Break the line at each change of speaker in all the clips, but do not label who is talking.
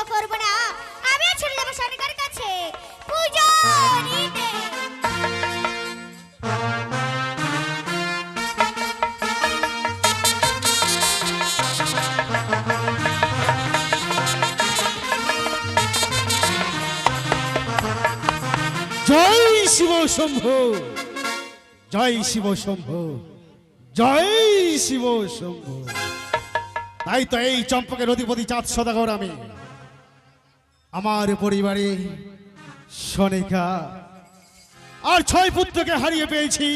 তো করব না। আমি ছেড়ে সরকার কাছে। পূজা জয় শিব শম্ভু। জয় শিব শম্ভু। জয় শিব শম্ভু। তাই তো এই চম্পকের অধিপতি চাঁদ সদাগর আমি। আমার পরিবারে সনিকা আর ছয় পুত্রকে হারিয়ে পেয়েছি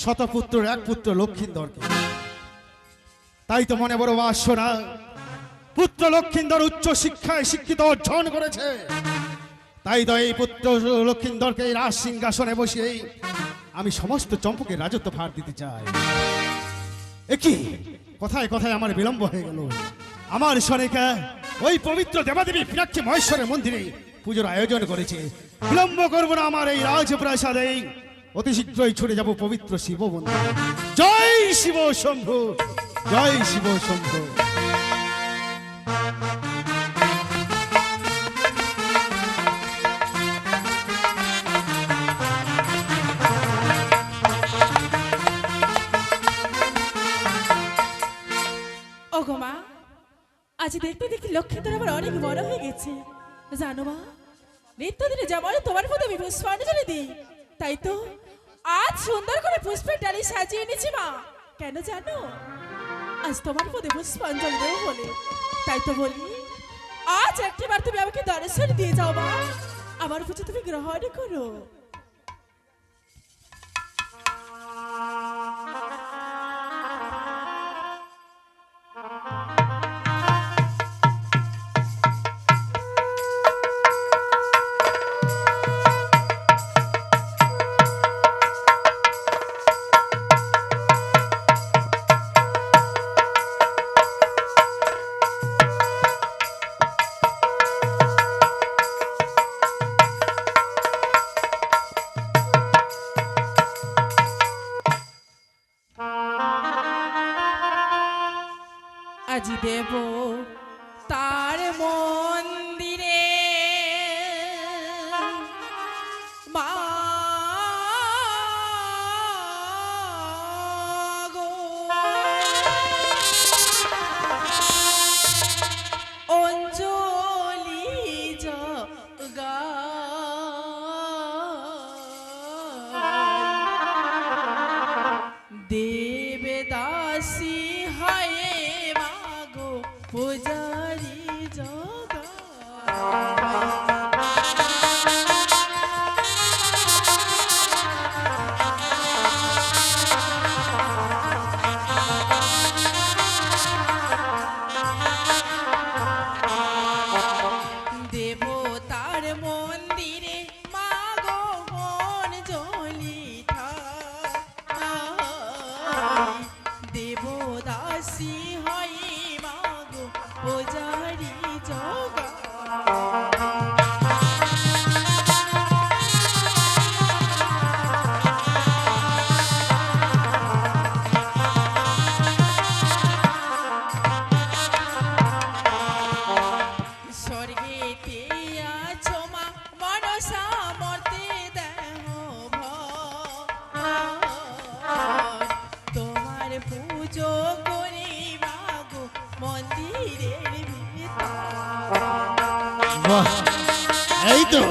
শতপুত্র, এক পুত্র লক্ষিন্দরকে। তাই তো মনে বড় বাসনা পুত্র লক্ষিন্দর উচ্চ শিক্ষায় শিক্ষিত, অর্জন করেছে। তাই তো এই পুত্র লক্ষিন্দরকে এই রাজ সিংহাসনে বসিয়ে আমি সমস্ত চম্পকের রাজত্ব ভার দিতে চাই। একই কথায় কথায় আমার বিলম্ব হয়ে গেল। আমার সনিকা ওই পবিত্র দেবাদেবী পিনাক্ষী মহেশ্বরের মন্দিরে পুজোর আয়োজন করেছে। বিলম্ব করব না আমার এই রাজপ্রাসাদে। অতি শীঘ্রই ছুটে যাব পবিত্র শিব মন্দির জয় শিব শম্ভু! জয় শিব শম্ভু!
আজ দেখতে দেখতে লক্ষ্মীদের আবার অনেক বড় হয়ে গেছে। জানো মা, নিত্যদিনে যেমন তোমার মতো আমি পুষ্পাঞ্জলি দিই। তাই তো আজ সুন্দর করে পুষ্পের ডালি সাজিয়ে এনেছি মা। কেন জানো? আজ তোমার পদে পুষ্পাঞ্জলি দেবো বলে। তাই তো বলি, আজ একটিবার তুমি আমাকে দর্শন দিয়ে যাও মা। আমার পুজো তুমি গ্রহণ করো। আজি দেব
বাহ। এই তো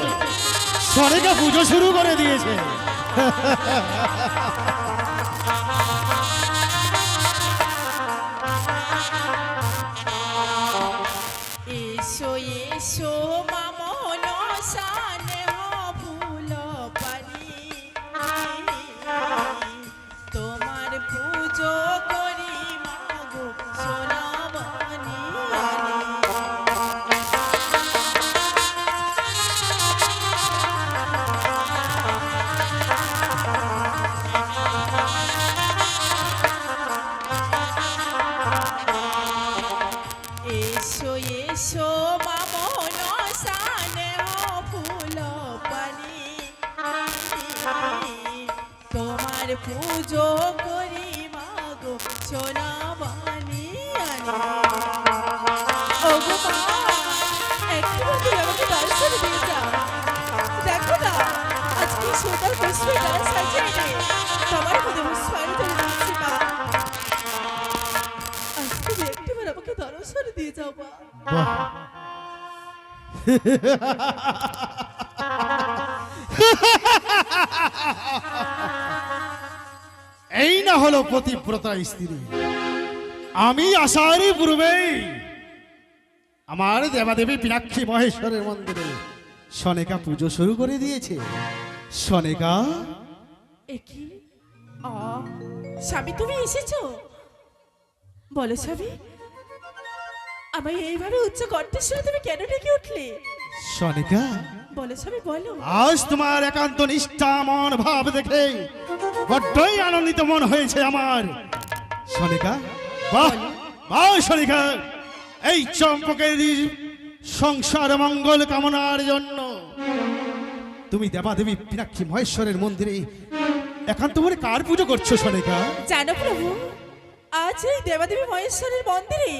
সরেকা পুজো শুরু করে দিয়েছে।
পুজো করি মাগো, সোনা দেখো না, আজকে সুন্দর পুষ্পে গাছ সাজিয়ে নে তোমার মধ্যে পুষ্পারি তুলে মা। আমাকে দর্শন দিয়ে যাও মা।
না হলো পতিব্রতা স্ত্রী। আমি আসারই পূর্বেই আমার দেবাদেবী পিনাক্ষী মহেশ্বরের মন্দিরে সনেকা পুজো শুরু করে দিয়েছে। সনেকা?
একই আ স্বামী তুমি এসেছ? বলো স্বামী। আমায় এইভাবে উচ্চ কণ্ঠের সুরে তুমি কেন ডেকে উঠলে?
সনেকা?
বলো স্বামী বলো।
আজ তোমার একান্ত নিষ্ঠা মন ভাব দেখে বড্ডই আনন্দিত মন হয়েছে আমার। সনিকা? বাহ বাহ সনিকা। এই চম্পকের সংসার মঙ্গল কামনার জন্য তুমি দেবাদেবী পিনাক্ষী মহেশ্বরের মন্দিরে একান্ত মনে কার পুজো করছ সনিকা?
জানো প্রভু আজ এই দেবাদেবী মহেশ্বরের মন্দিরে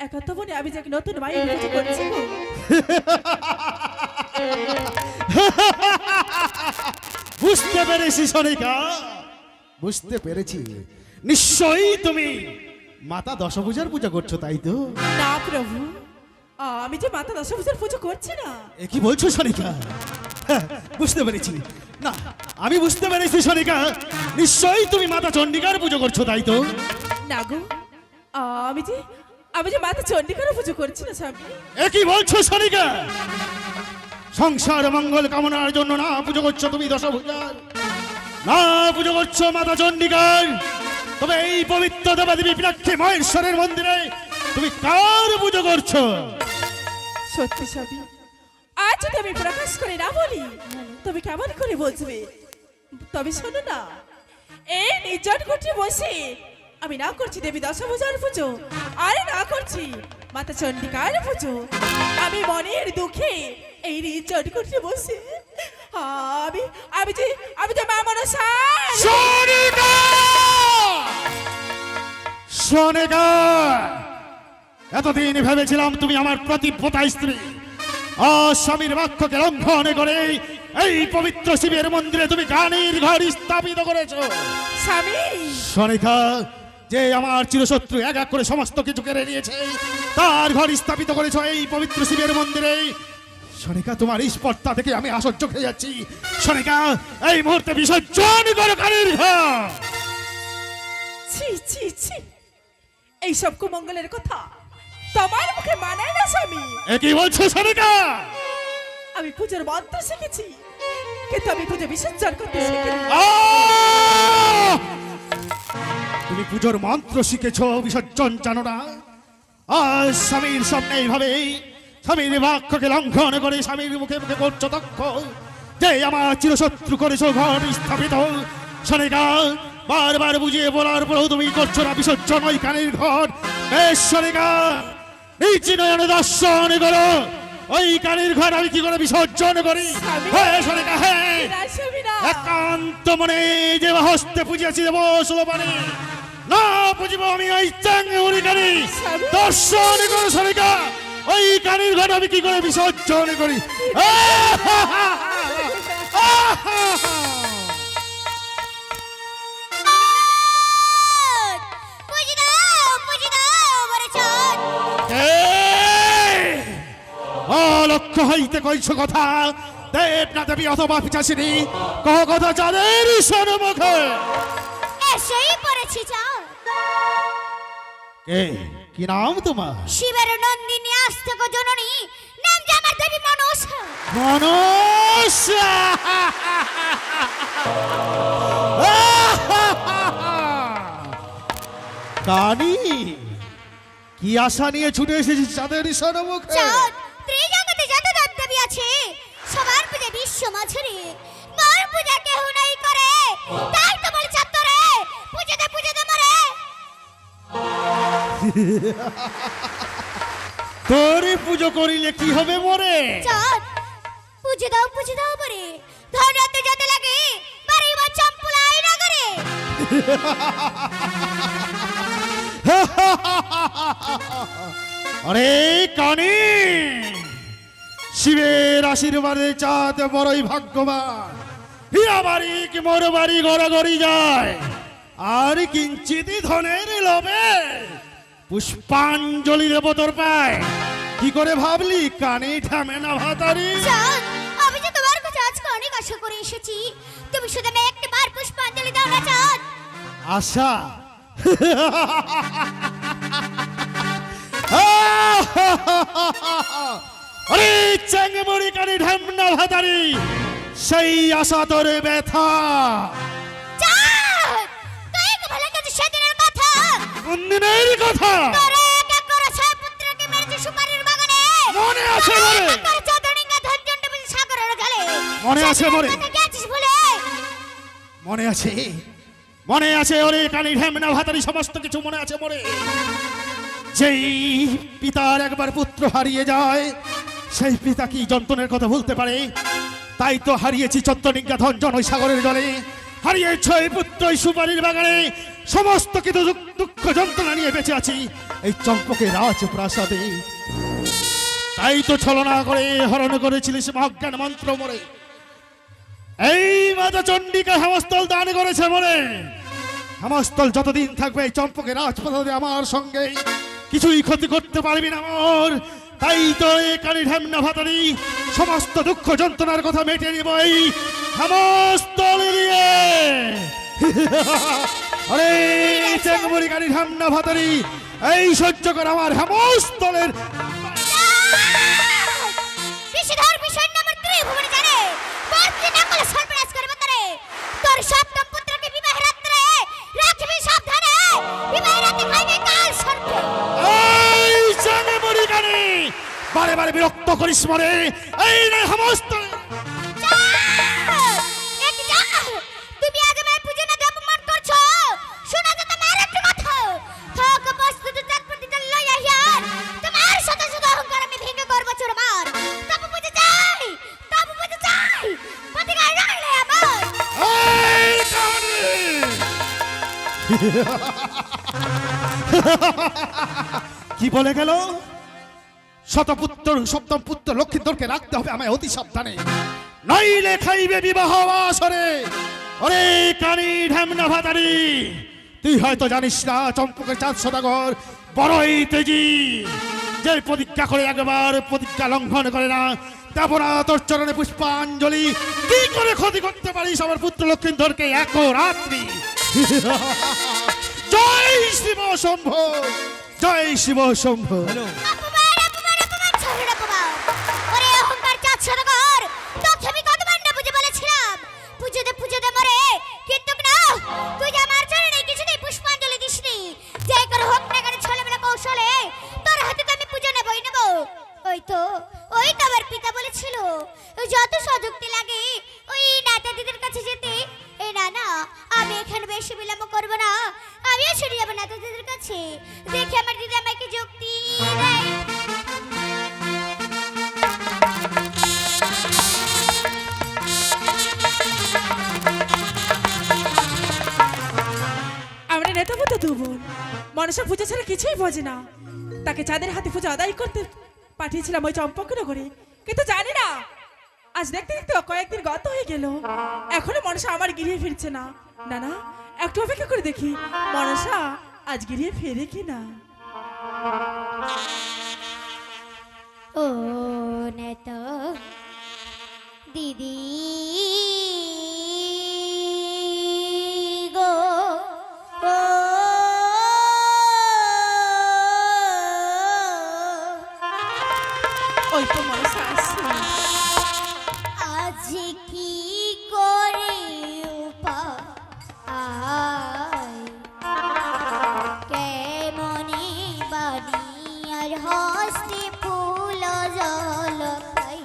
একান্ত মনে আমি যাকে নতুন মায়ের পুজো করছি।
বুঝতে পেরেছি সনিকা। বুঝতে পেরেছি। নিশ্চয়ই তুমি মাতা দশভূজার পূজা করছ তাই তো?
না প্রভু। আমি যে মাতা দশভূজার পুজো করছি না।
এ কি বলছো সনিকা? হ্যাঁ, বুঝতে পেরেছি। না আমি বুঝতে পেরেছি সনিকা। নিশ্চয়ই তুমি মাতা চণ্ডিকার পুজো করছ তাই তো?
না গো আমি যে আমি যে মাতা চণ্ডীকারও পুজো করছি না স্বামী।
এ কি বলছো সনিকা? সংসার মঙ্গল কামনার জন্য না পুজো করছ তুমি দশভূজার না পুজো করছ মাতা চণ্ডিকার তবে এই পবিত্র দেবাদেবী পিনাক্ষী মহেশ্বরের মন্দিরে তুমি কার পুজো করছ?
সত্যি স্বামী, আজ আমি প্রকাশ করে না বলি তবে কেমন করে বুঝবে? তবে শোনো না, এই নির্জন কুঠি বসে আমি না করছি দেবী দশভূজার পুজো, আরে না করছি মাতা চণ্ডিকার পুজো। আমি মনের দুঃখে এই নির্জন কুঠি বসে। আমি আমি যে আমি যে মা মনসা
সোনিকা সোনিকা এতদিন ভেবেছিলাম তুমি আমার প্রতিপতা স্ত্রী। স্বামীর বাক্যকে লঙ্ঘন করে এই পবিত্র শিবের মন্দিরে তুমি গানের ঘর স্থাপিত করেছ।
স্বামী।
সোনিকা যে আমার চিরশত্রু এক এক করে সমস্ত কিছু কেড়ে নিয়েছে তার ঘর স্থাপিত করেছ এই পবিত্র শিবের মন্দিরে। সোনিকা তোমার এই স্পর্ধা থেকে আমি আশ্চর্য খেয়ে যাচ্ছি। সোনিকা এই মুহূর্তে বিসর্জন করো কালীর
ছি ছি ছি। এইসব কুমঙ্গলের কথা তোমার মুখে মানায় না স্বামী।
এ কি বলছো সোনিকা
আমি পুজোর মন্ত্র শিখেছি কিন্তু আমি পুজো বিসর্জন করতে শিখিনি!
তুমি পুজোর মন্ত্র শিখেছ বিসর্জন জানো না। আজ স্বামীর সামনে এইভাবে স্বামীর বাক্যকে লঙ্ঘন করে স্বামীর মুখে মুখে করছ তক্ষ যে আমার চিরশত্রু করেছ ঘর স্থাপিত। শনিকা বারবার বুঝিয়ে বলার পরেও তুমি করছ না বিসর্জন ওই কানের ঘর। বেশ শনিকা নিচি নয়নে দর্শন করো। ওই কানের ঘর আমি কি করে বিসর্জন করি। হ্যাঁ শনিকা হ্যাঁ। একান্ত মনে যে হস্তে পুজিয়াছি দেব সুলপানি। না পুজিব আমি ওই চাঙ্গুরি
স্বামী।
দর্শন করো সরিকা ওই কানির ঘর আমি কি করে বিসর্জন করি? অলক্ষ হইতে কইছ কথা। দেব না দেবী অথবা পিছাসিনী কহ কথা যাদের সন্মুখে
এসেই পড়েছি চল
কে? কি নাম তোমার
শিবের নন্দিনী আস্তক জননী নাম যে আমার দেবী মনস
মানুষ কানি কি আশা নিয়ে ছুটে এসেছিস চাঁদের সনমুখে
চল ত্রিজগতে যত দেব দেবী আছে সবার পূজা বিশ্ব মাঝরে। মোর পূজা কেহ নাই করে তাই
তোরই পুজো করিলে কি হবে মরে?
চল পুজো দাও পুজো দাও বরে ধরাতে যেতে লাগে বাড়ি বা চম্পুলাই নগরে
আরে কানি শিবের আশীর্বাদে চাঁদ বড়ই ভাগ্যবান। হিয়া বাড়ি কি মোর বাড়ি গড়াগড়ি যায়। আর কিঞ্চিত ধনের লোভে পুষ্পাঞ্জলি দেব তোর পায়। কি করে ভাবলি? কানে ঠামে না ভাতারি।
আমি যে তোমার কাছে আজকে অনেক আশা করে এসেছি তুমি শুধু আমি একবার পুষ্পাঞ্জলি দাও না চাঁদ
আশা? আরে চেঙ্গমড়ি কানি ঢামনা ভাতারি। সেই আশা তোর ব্যথা।
বুঝি সাগরের জলে।
মনে আছে মনে।
সেদিনের কথা
মনে আছে। মনে আছে ওরে কানি ঢেমনা ভাতারি সমস্ত কিছু মনে আছে মনে। যেই পিতার একবার পুত্র হারিয়ে যায় সেই পিতা কি যন্ত্রণের কথা বলতে পারে? তাই তো হারিয়েছি চত্বনিজ্ঞা ধনজন ওই সাগরের জলে। হারিয়েছ এই পুত্র ওই সুপারির বাগানে। সমস্ত কিছু দুঃখ- যন্ত্রণা নিয়ে বেঁচে আছি। এই চম্পকে রাজপ্রাসাদে। তাই তো ছলনা করে, হরণ করেছিলিস মহাজ্ঞান মন্ত্র মরে। এই মাতা চণ্ডিকা হেমস্থল দান করেছে মনে হেমস্থল যতদিন থাকবে এই চম্পকে রাজপ্রাসাদে আমার সঙ্গে। কিছুই ক্ষতি করতে পারবি না আমার তাই তো এই কালী ঢেমনা ভাতারি সমস্ত দুঃখ যন্ত্রণার কথা মেটে নিব এই হেমস্থল দিয়ে আরে চেঙ্গুরি ভাতারি। এই সহ্য কর আমার হেমস্থলের
বিষধর বিষয় নামের ত্রিভুবনে জানে তোর কি
কি বলে গেল? শতপুত্র সপ্তম পুত্র লক্ষ্মীধরকে রাখতে হবে আমায় অতি সাবধানে। নইলে খাইবে বিবাহ আসরে ওরে কানি ঢামনা ভাতারি, তুই হয়তো জানিস না, চম্পকের চাঁদ সদাগর বড়ই তেজি। যে প্রতিজ্ঞা করে একবার প্রতিজ্ঞা লঙ্ঘন করে না দেবনা তোর চরণে পুষ্পাঞ্জলি। কি করে ক্ষতি করতে পারিস আমার পুত্র লক্ষ্মীধরকে এক রাত্রি। জয় শিব শম্ভ জয় শিব। শম্ভ
আমরা
নেতাবো তো দু মনসা পুজো ছাড়া কিছুই বোঝে না। তাকে চাঁদের হাতে পুজো আদায় করতে পাঠিয়েছিলাম ওই চম্পকনগরে, কিন্তু জানি না। আজ দেখতে দেখতে কয়েকদিন গত হয়ে গেল। এখনও মনসা আমার গিরিয়ে ফিরছে না। না না একটু অপেক্ষা করে দেখি, মনসা আজ গিরিয়ে ফেরে কি না
ও নেতা, দিদি।
ওই তো মনসা আসছে
আজ কি করে কেমনি ফুল জল পাই?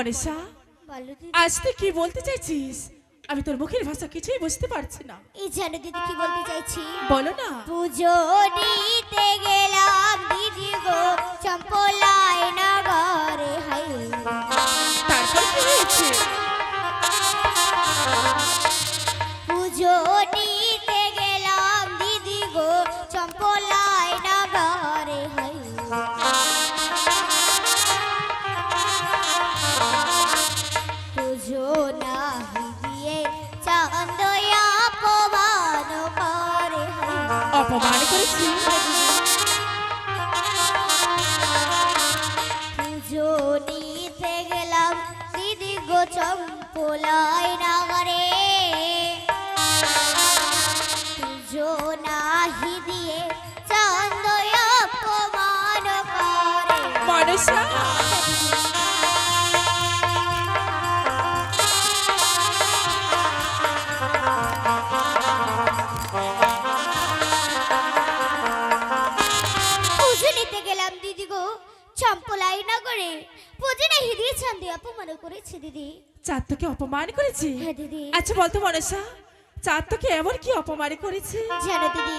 মনীষা আজ তুই কি বলতে চাইছিস? আমি তোর মুখের ভাষা কিছুই বুঝতে পারছি না।
এই জানো দিদি কি বলতে চাইছি?
বলো না।
পুজো দিতে গেলাম দিদি গো চম্পলায় নগরে
অপমান করেছি?
হ্যাঁ দিদি।
আচ্ছা বলতো মনসা চাঁদ তোকে এমন কি অপমান করেছে?
জানো দিদি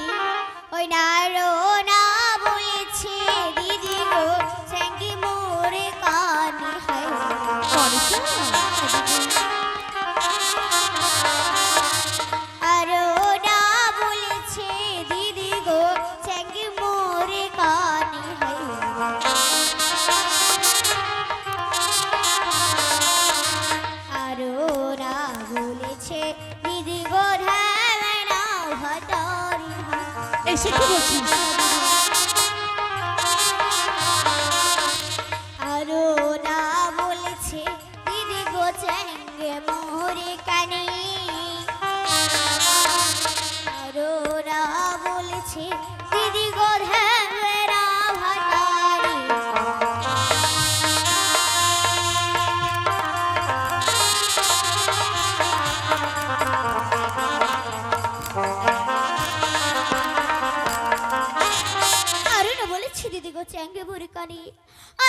ওই নারো না বলেছে দিদি গো সঙ্গী মোরে কানে হায়।
মনসা
হায়
এসে কি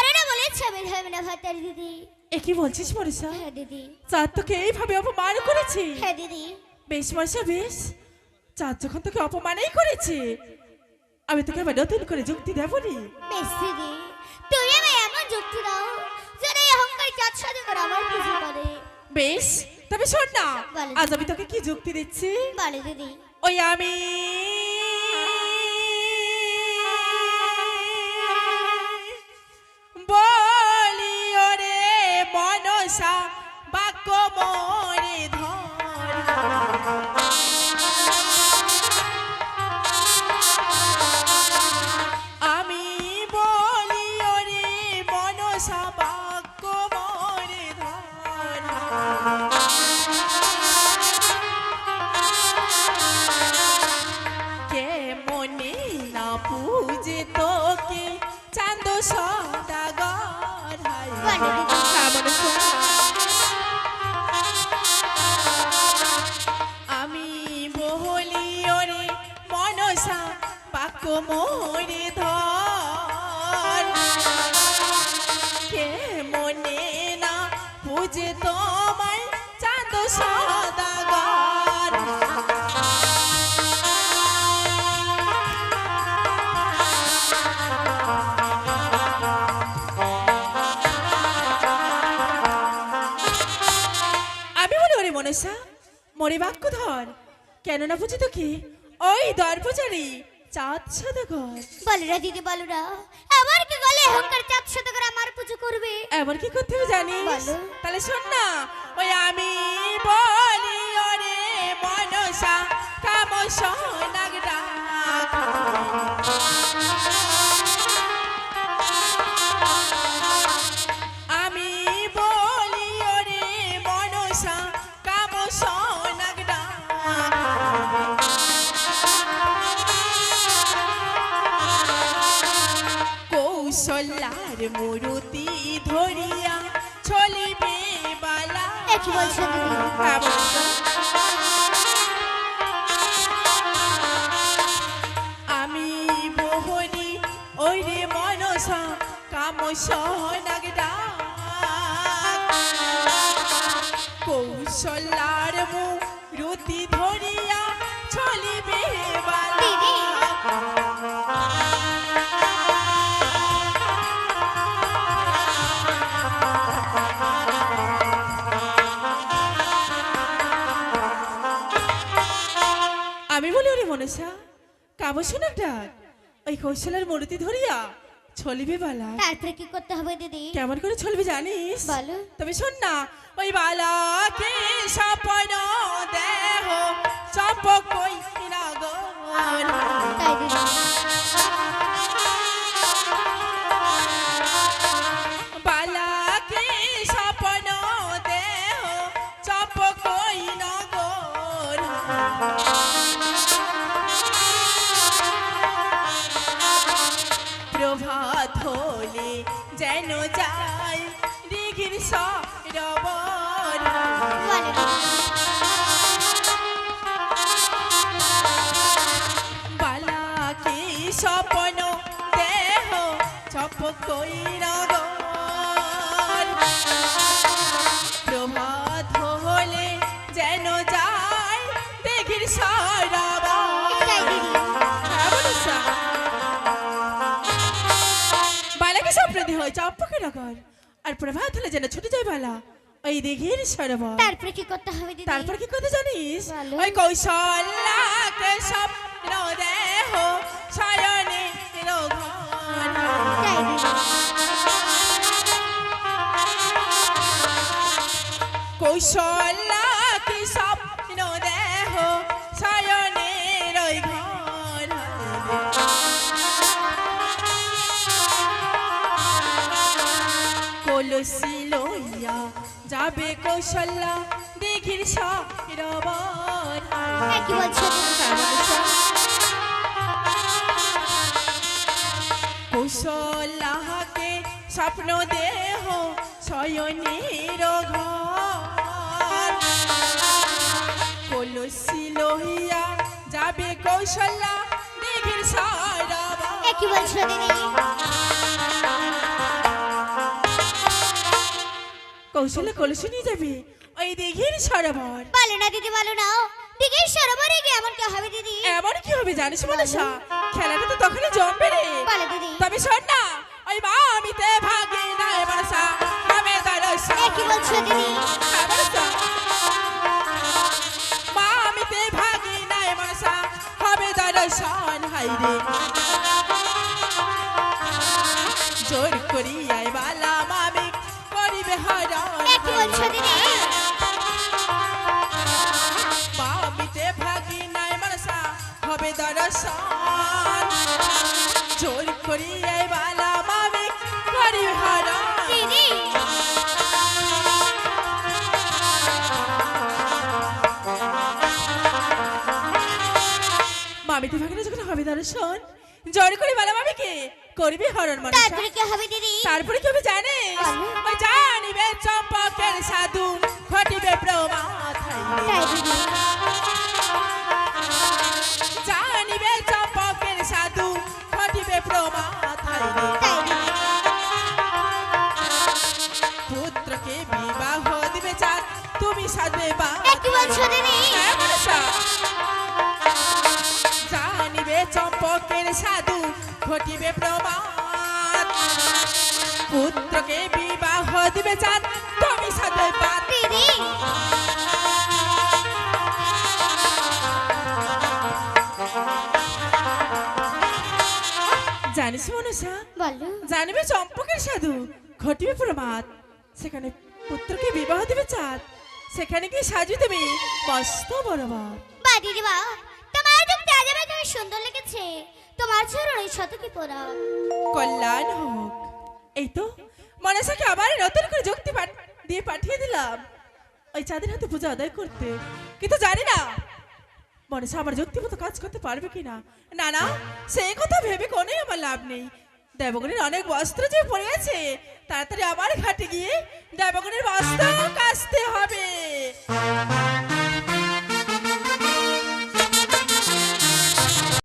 আরও না ভাটারি দিদি।
এ কি বলছিস মনসা
হ্যাঁ দিদি।
চাঁদ তোকে এইভাবে অপমান করেছে?
হ্যাঁ দিদি।
বেশ মনসা বেশ। চাঁদ যখন তোকে অপমানই করেছে আমি তোকে আবার নতুন করে যুক্তি দেবো নি
বেশ দিদি। তুমি আমায় এমন যুক্তি দাও যেন এই অহংকার চাঁদ সাথে করে আমার পুজো করে
বেশ তবে শোন না আজ আমি তোকে কি যুক্তি দিচ্ছি?
বলে দিদি।
ওই আমি সদাগর। আমি বহলি ওরে মনসা পাক কে মনে না পুজে তোমায় মরে বাক্য ধর। কেননা বুঝি তো কি? ওই দর্পচারী চাঁদ সদাগর
বলরা দিদি বলরা না আবার কি গলে হংকার চাঁদ সাথে করে আমার পুজো করবে?
এমন কি করতে হবে জানিস? তাহলে শোন না ওই আমি বলি ওরে মনসা কাম সোনাগ আমি মোহনী ওই রে মনসা কাম সহনাগ। কৌশলার মূরতি ধরিয়া চলিবে বালা শোনা ডাক ওই কৌশলের মূর্তি ধরিয়া চলিবে বালা।
তারপরে কি করতে হবে দিদি?
কেমন করে চলবে জানিস?
বলো।
তবে শোন না ওই বালা কে স্বপ্ন দেহ চপক কই না গো
তাই দিদি।
যাই দিঘির সরবর
বলো
বালাকে স্বপ্ন দেহ চপক কই নগর নগর। আর প্রভাত হলে যেন ছুটে যায় বেলা। ওই দিঘির সরোবর।
তারপরে কি করতে হবে দিদি?
তারপর কি করতে জানিস?
বলো।
ওই কৌশল স্বপ্ন দেহ
তাই দিদি
কৌশল্যাকে যাবে কৌশল্যা দিঘির সরোবর
কি বলছো?
কৌশল্যাকে স্বপ্ন দেহ শয়নের ঘর কলসি লইয়া যাবে কৌশল্যা দিঘির সরোবর
হ্যাঁ, কি বলছো দিদি?
কৌশল্যা কলসি নিয়ে যাবে। ওই দিঘির সরোবর।
বলো না দিদি বলো না। দিদির সরোবরে গিয়ে এমন কি হবে দিদি?
এমন কি হবে জানিস বলে মনসা? খেলাটা তো তখনই জমবে রে।
বলো দিদি।
তবে শোন না ওই মা আমিতে ভাগে না মনসা। আমি
হ্যাঁ, কি বলছো দিদি?
মা আমিতে ভাগে না মনসা। হবে দর্শন হাইরে জোর
বলছো দিদি
আমিতে ভাগে না মনসা হবে করি বালা মামি করিবে হরণ।
দিদি।
মামিতে ভাগিনা যখন হবে দর্শন জোর করে বালা মামিকে করবি হরণ মনসা।
তারপরে কি হবে দিদি?
তারপরে কি হবে জানিস ওই জানিবে চম্পকের সাধু ঘটিবে প্রমাদ জানিবে চম্পকের সাধু ঘটিবে প্রমাদ পুত্রকে বিবাহ দিবে চার তুমি সাজবে বা। জানিবে চম্পকের সাধু ঘটিবে প্রমাদ পুত্রকে বিবাহ দিবে চার তুমি বা
দিদি।
জানিস মনসা?
বলো।
জানিবে চম্পকের সাধু ঘটিবে প্রমাদ। সেখানে পুত্রকে বিবাহ দিবে চাঁদ সেখানে গিয়ে সাজিয়ে দেবে মস্ত বড় বাপ
বা দিদি বা তোমার যুক্তি আজ খুবই সুন্দর লেগেছে। তোমার চরণে শতকি পোড়া
কল্যাণ হোক। এই তো মনসাকে আবার নতুন করে যুক্তি দিয়ে পাঠিয়ে দিলাম। ওই চাঁদের হাতে পূজা আদায় করতে। কিন্তু জানি না, মনসা আমার যুক্তি মতো কাজ করতে পারবে কিনা। না না সেই কথা ভেবে কোনোই আমার লাভ নেই। দেবগণের অনেক বস্ত্র যে পড়ে আছে, তাড়াতাড়ি আবার ঘাটে গিয়ে দেবগণের বস্ত্র কাচতে হবে।